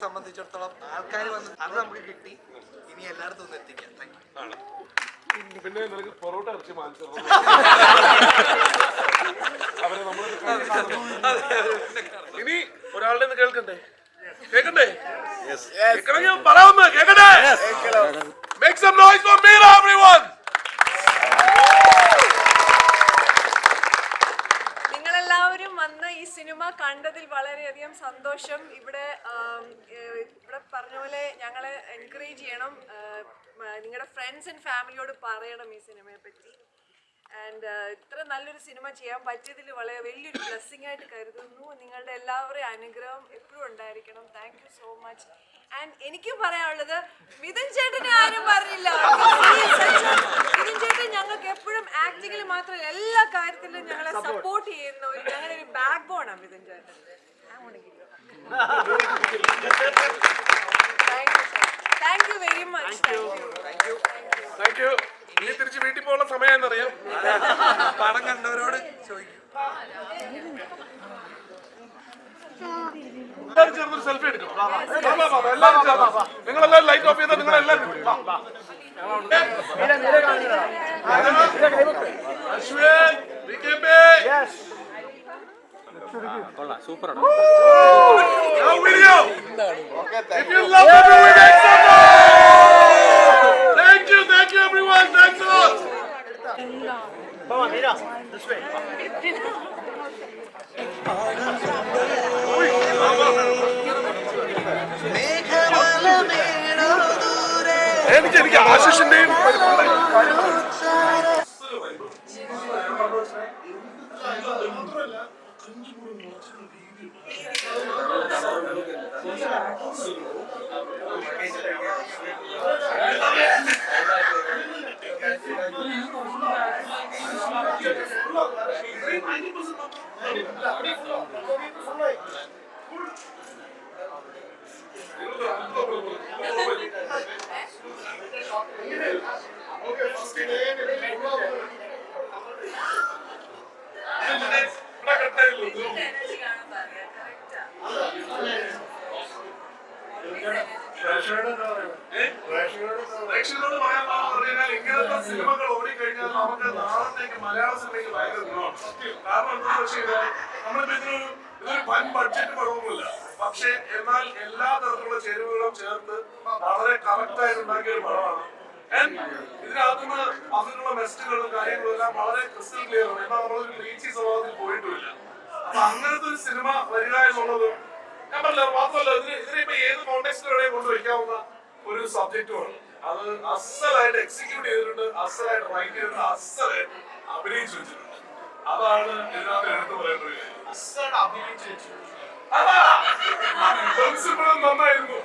സംബന്ധിച്ചിടത്തോളം ആൾക്കാർ വന്ന് അത് നമുക്ക് കിട്ടി. ഇനി എല്ലായിടത്തും ഒന്ന് എത്തിക്കാം. താങ്ക് യു പിന്നെ- നിനക്ക് പൊറോട്ട ഇറച്ചി നമ്മൾ ഇനി ഒരാളുടെ നിന്ന് കേൾക്കണ്ടേ? കേൾക്കണ്ടേ? കേൾക്കണമെങ്കിൽ പറയാവുന്ന കേൾക്കണ്ടേ make some noise for me everyone നിങ്ങളെല്ലാവരും വന്ന് ഈ സിനിമ കണ്ടതിൽ വളരെയധികം സന്തോഷം. ഇവിടെ ഇവിടെ പറഞ്ഞ പോലെ ഞങ്ങളെ എൻകറേജ് ചെയ്യണം. നിങ്ങളുടെ ഫ്രണ്ട്സ് ആൻഡ് ഫാമിലിയോട് പറയണം ഈ സിനിമയെ പറ്റി ആൻഡ് ഇത്ര നല്ലൊരു സിനിമ ചെയ്യാൻ പറ്റിയതിൽ വളരെ വലിയൊരു ബ്ലെസ്സിങ് ആയിട്ട് കരുതുന്നു. നിങ്ങളുടെ എല്ലാവരുടെയും അനുഗ്രഹം എപ്പോഴും ഉണ്ടായിരിക്കണം. Thank you so much and എനിക്കും പറയാനുള്ളത് മിഥുൻ ചേട്ടനെ ആരും പറഞ്ഞില്ല. മിഥുൻ ചേട്ടൻ ഞങ്ങൾക്ക് എപ്പോഴും ആക്ടിങ്ങിൽ മാത്രമല്ല എല്ലാ കാര്യത്തിലും ഞങ്ങളെ സപ്പോർട്ട് ചെയ്യുന്ന ഒരു ഒരു ബാക്ക് ബോണാണ് മിഥുൻ ചേട്ടൻ thank you very much thank you thank you ഇനി തിരിച്ച് വീട്ടിൽ പോകാനുള്ള സമയമെന്നറിയാം പടം കണ്ടവരോട് ചോദിക്കും എല്ലാവരും ചേർന്ന് സെൽഫി എടുക്കും വാ, വാ. വാ, വാ, വാ, വാ, എല്ലാവരും ചേർന്ന്. നിങ്ങളെല്ലാവരും ലൈറ്റ് ഓഫ് ചെയ്താൽ നിങ്ങളെല്ലാവരും വാ, വാ. അശ്വിൻ VKP. A lot. എനിക്ക് എനിക്ക് ആശിഷിന്റെയും സിനിമകൾ ഓടിക്കഴിഞ്ഞാൽ നമുക്ക് നാളത്തേക്ക് മലയാള സിനിമയ്ക്ക് ഭയങ്കര ഗുണമാണ് കാരണം എന്താ വെച്ച് കഴിഞ്ഞാൽ നമ്മളിപ്പോ ഇതിനൊരു ഇതൊരു വൻ ബഡ്ജറ്റ് പടമൊന്നുമില്ല പക്ഷേ എന്നാൽ എല്ലാ തരത്തിലുള്ള ചേരുവകളും ചേർത്ത് വളരെ കറക്റ്റ് ആയി ഉണ്ടാക്കിയ ഒരു പടമാണ്. ഇതിനകത്തുനിന്ന് അതിനുള്ള മെസ്റ്റുകളും കാര്യങ്ങളും എല്ലാം വളരെ ക്രിസ്റ്റൽ ക്ലിയർ ആണ്. എന്നാൽ നമ്മളൊരു റീച്ചി സ്വഭാവത്തിൽ പോയിട്ടുമില്ല. അപ്പൊ അങ്ങനത്തെ ഒരു സിനിമ വരിക എന്നുള്ളതും ഞാൻ പറഞ്ഞ മാത്രമല്ല ഇതിന് ഇതിനിപ്പോ ഏത് കോണ്ടെക്സ്റ്റ് കൊണ്ടുവയ്ക്കാവുന്ന ഒരു സബ്ജക്റ്റുമാണ് അത് അസലായിട്ട് എക്സിക്യൂട്ട് ചെയ്തിട്ടുണ്ട് അസലായിട്ട് റൈറ്റ് ചെയ്തിട്ടുണ്ട് അസലായിട്ട് അഭിനയിച്ചു വെച്ചിട്ടുണ്ട്. അതാണ് ഇതിനകത്ത് എടുത്തു പറയേണ്ട ഒരു കാര്യം. വെച്ചിട്ടുണ്ട്. നന്നായിരുന്നു.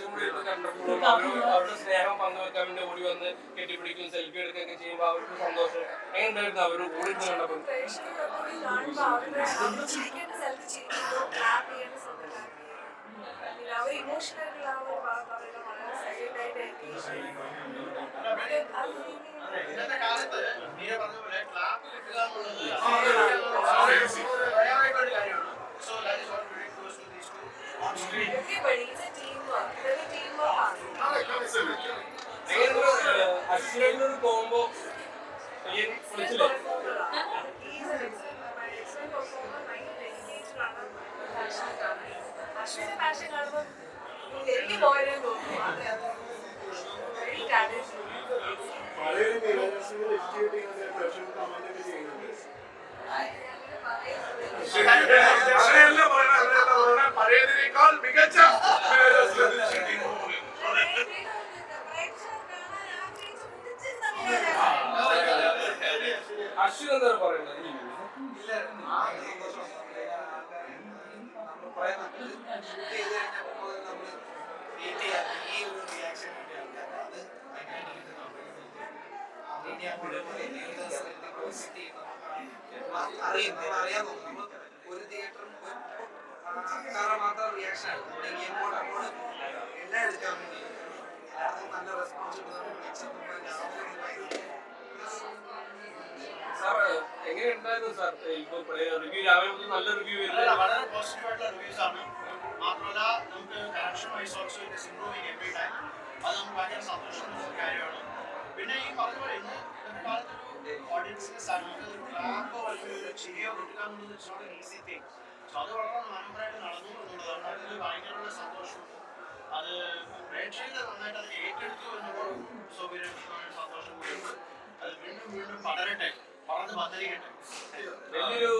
കൂടി അവരുടെ സ്നേഹം പങ്കുവെക്കാൻ വേണ്ടി ഓടി വന്ന് കെട്ടിപ്പിടിക്കും സെൽഫി എടുക്കുകയൊക്കെ ചെയ്യുമ്പോൾ അവർക്ക് സന്തോഷം. എങ്ങനെയുണ്ടായിരുന്നു ഓടി ഇരുന്ന് കണ്ടപ്പോൾ? അവരുടെ അവർ ചിരിക്കേണ്ട സൈലന്റ് ആയിട്ട് engage ചെയ്യുന്നു. അത് അത് feel ചെയ്യുന്നത് ഇന്നത്തെ കാലത്ത് നീയ പറഞ്ഞ പോലെ ക്ലാപ്പ് കിട്ടുക എന്നുള്ളത് Very easy. ഭയങ്കരമായിട്ടൊരു കാര്യമാണ് so that is what very close to these two on screen everybody is a teamwork. ഇതൊരു teamwork ആണ്. എങ്ങനെയുണ്ടായിരുന്നു അശ്വിനൊരു combo പൊളിച്ചില്ലേ He is an excellent, an excellent performer. ഭയങ്കര engaged ആണ്. Passionate ആണ്. അശ്വിന്റെ passion കാണുമ്പോൾ വലിയ boy നെ തോന്നും. അതെ, അതെ. Very talented. അങ്ങനെയല്ല പറയണേ, അങ്ങനെയല്ല പറയണേ. പഴയതിനേക്കാൾ മികച്ച അശ്വിൻ ഈ അറിയാമോ നമ്മൾ ഒരു തിയേറ്ററും മാത്രം റിയാക്ഷൻ ആണ് നമ്മുടെ ഇങ്ങോട്ട് അങ്ങോട്ട് എല്ലാം എടുക്കാൻ വേണ്ടി എല്ലാവർക്കും നല്ല റെസ്പോൺസ് ഇപ്പൊ റിവ്യൂ? രാവിലെ നല്ല റിവ്യൂ വളരെ പോസിറ്റീവ് റിവ്യൂസ് ആണ്. മാത്രമല്ല നമുക്ക് correction wise also it is improving every time അത് നമുക്ക് ഭയങ്കര സന്തോഷം കാര്യമാണ്. പിന്നെ ഈ പറഞ്ഞ പോലെ ഇന്ന് ഓഡിയൻസിനെ ചിരിയോ കിട്ടുക എന്നുള്ളത് ഈസി തിങ് സോ അത് വളരെ നടന്നു എന്നുള്ളതാണ്. അതിൽ ഭയങ്കരമുള്ള സന്തോഷം അത് പ്രേക്ഷകർ നന്നായിട്ട് അത് ഏറ്റെടുത്തു എന്നുള്ളതും സൗകര്യം സന്തോഷം കൂടിയുണ്ട്. അത് വീണ്ടും വീണ്ടും പടരട്ടെ. വലിയൊരു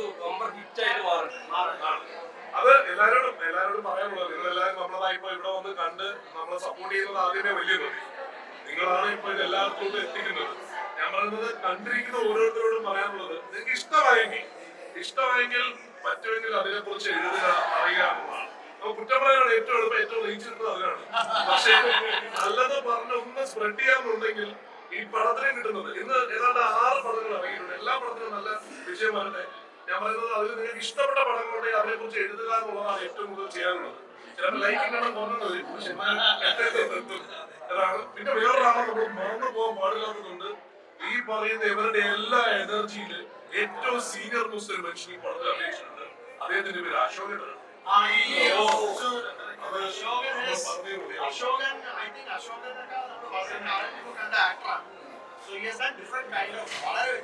അത് എല്ലാരോടും എല്ലാരോടും പറയാനുള്ളത് നിങ്ങൾ എല്ലാരും നമ്മളതാ ഇപ്പൊ ഇവിടെ വന്ന് കണ്ട് നമ്മളെ സപ്പോർട്ട് ചെയ്യുന്നത് ആദ്യമേ വലിയ നന്ദി നിങ്ങളാണ് ഇപ്പൊ ഇത് എല്ലാവർക്കും എത്തിക്കുന്നത്. ഞാൻ പറയുന്നത് കണ്ടിരിക്കുന്ന ഓരോരുത്തരോടും പറയാനുള്ളത് നിങ്ങൾക്ക് ഇഷ്ടമായെങ്കിൽ ഇഷ്ടമായെങ്കിൽ പറ്റുമെങ്കിൽ അതിനെ കുറിച്ച് എഴുതുക അറിയുക എന്നുള്ളതാണ്. അപ്പൊ കുറ്റം പറയാനാണ് ഏറ്റവും എളുപ്പം ഏറ്റവും ലയിച്ചിട്ടുള്ളത് അതിനാണ്. പക്ഷേ നല്ലത് പറഞ്ഞ ഒന്ന് സ്പ്രെഡ് ചെയ്യാന്നുണ്ടെങ്കിൽ ഈ പടത്തിനെ കിട്ടുന്നത്. ഇന്ന് ഏതാണ്ട് ആറ് പടങ്ങൾ ഇറങ്ങിയിട്ടുണ്ട്. എല്ലാ പടത്തിനും നല്ല വിജയം വരട്ടെ ഞാൻ പറയുന്നത് അതിൽ നിങ്ങൾക്ക് ഇഷ്ടപ്പെട്ട പടങ്ങളുടെ അതിനെ കുറിച്ച് എഴുതുക എന്നുള്ളതാണ് ഏറ്റവും കൂടുതൽ ചെയ്യാനുള്ളത്. ചിലപ്പോൾ ലൈക്കിംഗ് എണ്ണം അതാണ് പിന്നെ വേറൊരാളെ നമ്മൾ മറന്നു പോകാൻ പാടില്ലാത്തതുകൊണ്ട് ഈ പറയുന്ന ഇവരുടെ എല്ലാ എനർജിയിൽ ഏറ്റവും സീനിയർ മുസ്ലിം മനുഷ്യൻ ഈ പടത്തിൽ അഭിനയിച്ചിട്ടുണ്ട്. അദ്ദേഹത്തിന്റെ പേര് അശോകനാണ് അശോകൻ. ഐ തിങ്ക് അശോകനൊക്കെ നമ്മൾ വളരെ കാലം മുമ്പ് കണ്ട ആക്ടറാണ് so yes that different kind of വളരെ